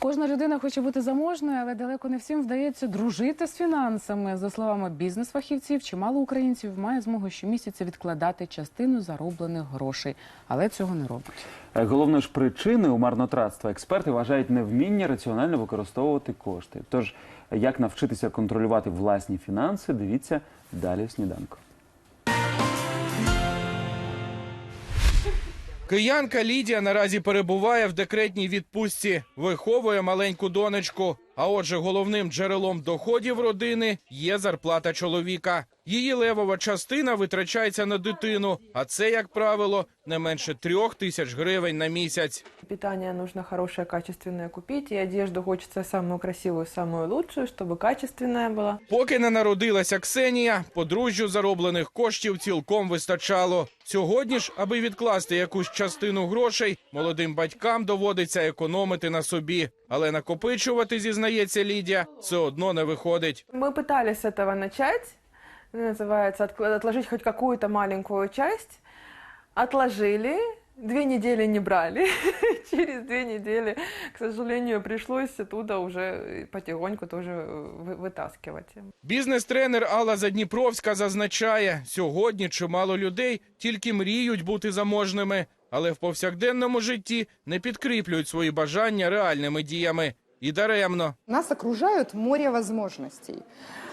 Кожна людина хоче бути заможною, але далеко не всім вдається дружити з фінансами. За словами бізнес-фахівців, чимало українців має змогу щомісяця відкладати частину зароблених грошей, але цього не роблять. Е, Головною ж причиною марнотратства експерти вважають невміння раціонально використовувати кошти. Тож, як навчитися контролювати власні фінанси, дивіться далі в сніданку. Киянка Лідія наразі перебуває в декретній відпустці, виховує маленьку донечку. А отже, головним джерелом доходів родини є зарплата чоловіка. Її левова частина витрачається на дитину, а це, як правило, не менше трьох тисяч гривень на місяць Питание нужно хорошее, качественное купить, и одежду хочется самую красивую, самую лучшую, чтобы качественная была. Поки не народилася Ксенія, подружжю зароблених коштів цілком вистачало. Сьогодні ж, аби відкласти якусь частину грошей, молодим батькам доводиться економити на собі. Але накопичувати, зізнається Лідія, все одно не виходить. Мы пытались с этого начать, называется, отк- отложить хоть какую-то маленькую часть. Отложили, две недели не брали. Через две недели, к сожалению, пришлось оттуда уже потихоньку тоже э, вы- вытаскивать. Бізнес-тренер Алла Задніпровська зазначає, сьогодні чимало людей тільки мріють бути заможними, але в повсякденному житті не підкріплюють свої бажання реальними діями. І даремно. Нас окружают море возможностей.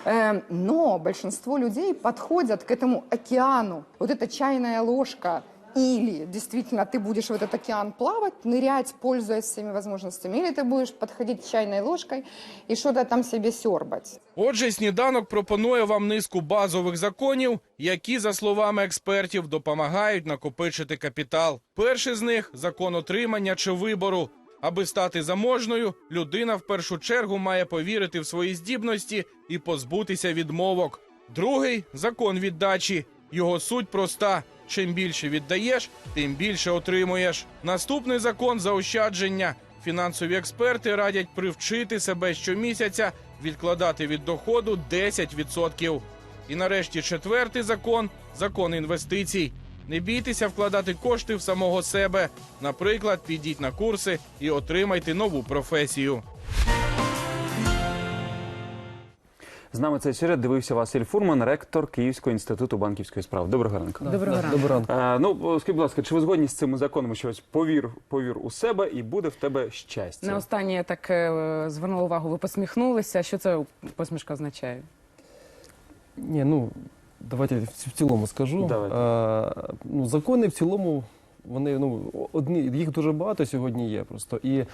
Э, Но большинство людей подходят к этому океану. Вот эта чайная ложка или действительно ты будешь в этот океан плавать, нырять, пользуясь всеми возможностями, или ты будешь подходить чайной ложкой и что-то там себе сербать. Отже, сніданок пропонує вам низку базових законів, які, за словами експертів, допомагають накопичити капітал. Перший з них закон отримання чи вибору. Аби стати заможною, людина в першу чергу має повірити в свої здібності і позбутися відмовок. Другий закон віддачі. Його суть проста: чим більше віддаєш, тим більше отримуєш. Наступний закон заощадження. Фінансові експерти радять привчити себе щомісяця відкладати від доходу 10%. І нарешті четвертий закон закон інвестицій. Не бійтеся вкладати кошти в самого себе. Наприклад, підіть на курси і отримайте нову професію. З нами цей сюжет дивився Василь Фурман, ректор Київського інституту банківської справи. Доброго ранку. Доброго ранку. Доброго ранку. Е, ну, скажіть, будь ласка, чи ви згодні з цими законами? Що ось повір, повір у себе і буде в тебе щастя? На останнє я так е, звернула увагу, ви посміхнулися. Що це посмішка означає? Ні, ну давайте в цілому скажу. Давайте. Е, ну, закони в цілому, вони ну одні, їх дуже багато сьогодні є просто. І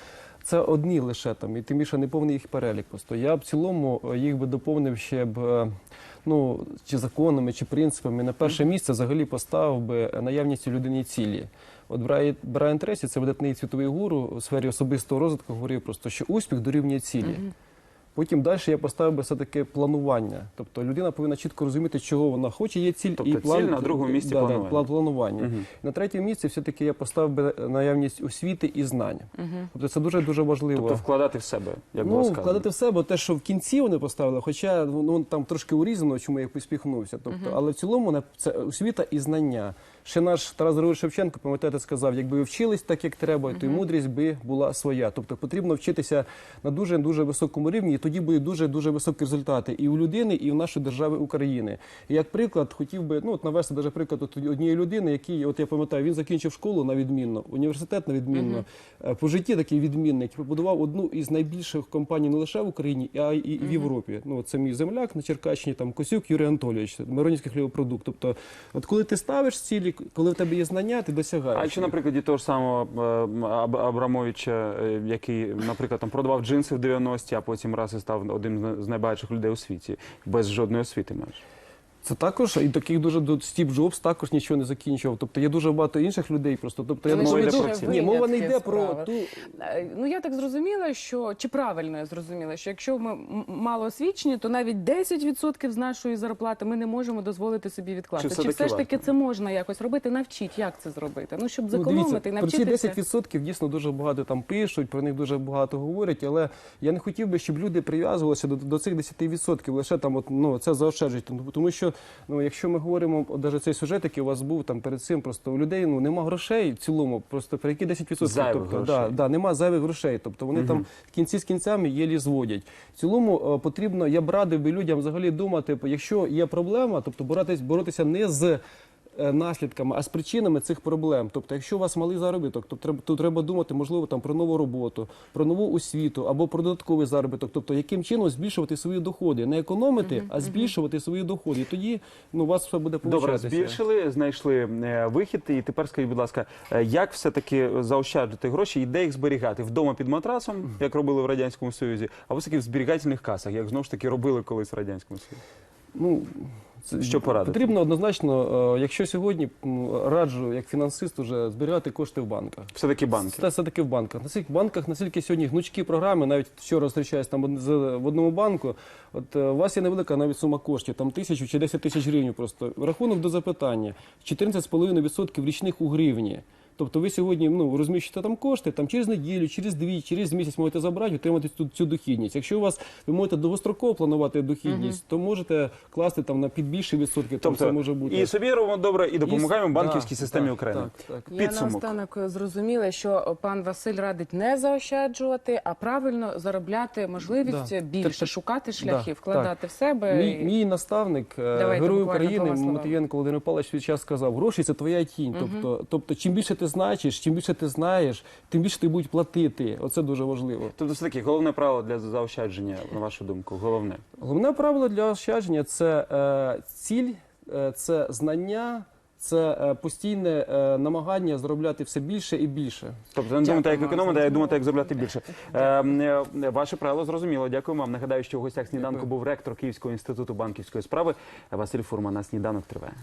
це одні лише там, і тим більше не повний їх перелік. Просто я в цілому е, їх би доповнив ще б. е, Ну, чи законами, чи принципами на перше місце взагалі поставив би наявність у людині цілі. От Брайан Тресі, це видатний світовий гуру у сфері особистого розвитку, говорив просто, що успіх дорівнює цілі. Потім далі я поставив би все-таки планування. Тобто людина повинна чітко розуміти, чого вона хоче, є ціль Тобто ціль, на другому місці да, да, планування. план- планування. Мгм. На третьому місці все-таки я поставив би наявність освіти і знань. Тобто це дуже дуже важливо. Тобто вкладати в себе, як було Ну, сказано. вкладати в себе те, що в кінці вони поставили, хоча ну, там трошки урізано, чому я поспіхнувся. Тобто, але в цілому це освіта і знання. Ще наш Тарас Григорович Шевченко, пам'ятаєте, сказав, якби ви вчились так, як треба, то й мудрість би була своя. Тобто потрібно вчитися на дуже дуже високому рівні, і тоді будуть дуже дуже високі результати і у людини, і в нашої держави України. І як приклад, хотів би ну от навести даже приклад от однієї людини, який, от я пам'ятаю, він закінчив школу на відмінно, університет на відмінно, е, по житті такий відмінний, який побудував одну із найбільших компаній не лише в Україні, а й в Європі. Ну це мій земляк на Черкащині, там Косюк Юрій Анатолійович, Миронівський хлібопродукт. Тобто, от коли ти ставиш цілі, коли в тебе є знання, ти досягаєш. А якщо, їх. на того ж самого Аб- Абрамовича, е, який, наприклад, там продавав джинси в 90-ті, а потім раз і став одним з найбагатших людей у світі, без жодної освіти майже. Це також і таких дуже до Стів Джобс також нічого не закінчував. Тобто є дуже багато інших людей. Просто тобто я думаю, йде про ці. ні, мова не йде про ту Е, Ну я так зрозуміла, що чи правильно я зрозуміла, що якщо ми мало освічені, то навіть 10% з нашої зарплати ми не можемо дозволити собі відкласти. Чи Чи, все-таки ж таки це можна якось робити? Навчіть, як це зробити? Ну щоб Ну, зекономити і про ці 10% дійсно дуже багато там пишуть, про них дуже багато говорять, але я не хотів би, щоб люди прив'язувалися до, до цих 10%, лише там от, ну, це заощаджують. Тому що ну, якщо ми говоримо, навіть цей сюжет, який у вас був там перед цим, просто у людей ну нема грошей в цілому, просто про які 10%. Зайвих тобто, грошей. Да, да, нема зайвих грошей. Тобто вони там в кінці з кінцями єлі зводять. В цілому е, потрібно, я б радив би людям взагалі думати, якщо є проблема, тобто боротися боротися не з. Е, Наслідками, а з причинами цих проблем. Тобто, якщо у вас малий заробіток, то треба, то треба думати, можливо, там про нову роботу, про нову освіту або про додатковий заробіток. Тобто, яким чином збільшувати свої доходи, не економити, а збільшувати свої доходи. І тоді ну, у вас все буде Добре, збільшили, знайшли е, вихід. І тепер скажіть, будь ласка, е, як все-таки заощаджувати гроші і де їх зберігати? Вдома під матрасом, як робили в Радянському Союзі, або все-таки в зберігательних касах, як знову ж таки робили колись в Радянському Союзі? Ну, Що порадити? Потрібно однозначно, е, якщо сьогодні раджу як фінансист уже зберігати кошти в банках. Все-таки банки. Це все-таки в банках. Наскільки в банках, наскільки сьогодні гнучкі програми, навіть вчора зустрічаюсь там в одному банку, от е, у вас є невелика навіть сума коштів, там тисячу чи 10 тисяч гривень просто. Рахунок до запитання, 14,5% річних у гривні. Тобто ви сьогодні ну, розміщуєте там кошти, там через неділю, через дві, через місяць можете забрати, отримати цю, цю дохідність. Якщо у вас ви можете довгостроково планувати дохідність, то можете класти там на під більше відсотки, там це може бути. і собі робимо добре, і допомагаємо І- банківській да, системі так, України. Так, так. Я Підсумок. наостанок зрозуміла, що пан Василь радить не заощаджувати, а правильно заробляти можливість Да. більше, Тобто- шукати шляхи, Да, вкладати в себе. Мій, і- мій наставник, е, Давайте герой буквально України двома словами. Матвієнко Володимир Павлович свій час сказав: гроші це твоя тінь. Тобто, тобто, чим більше ти значиш, чим більше ти знаєш, тим більше ти будуть платити. Оце дуже важливо. Тобто, все-таки головне правило для заощадження, на вашу думку, головне. Головне правило для ощадження це е, ціль, е, це знання. Це е, постійне е, намагання заробляти все більше і більше. Тобто не думати, як економити, а думати, як заробляти більше. Е, е, Ваше правило зрозуміло. Дякую вам. Нагадаю, що в гостях сніданку був ректор Київського інституту банківської справи Василь Фурман. На сніданок триває.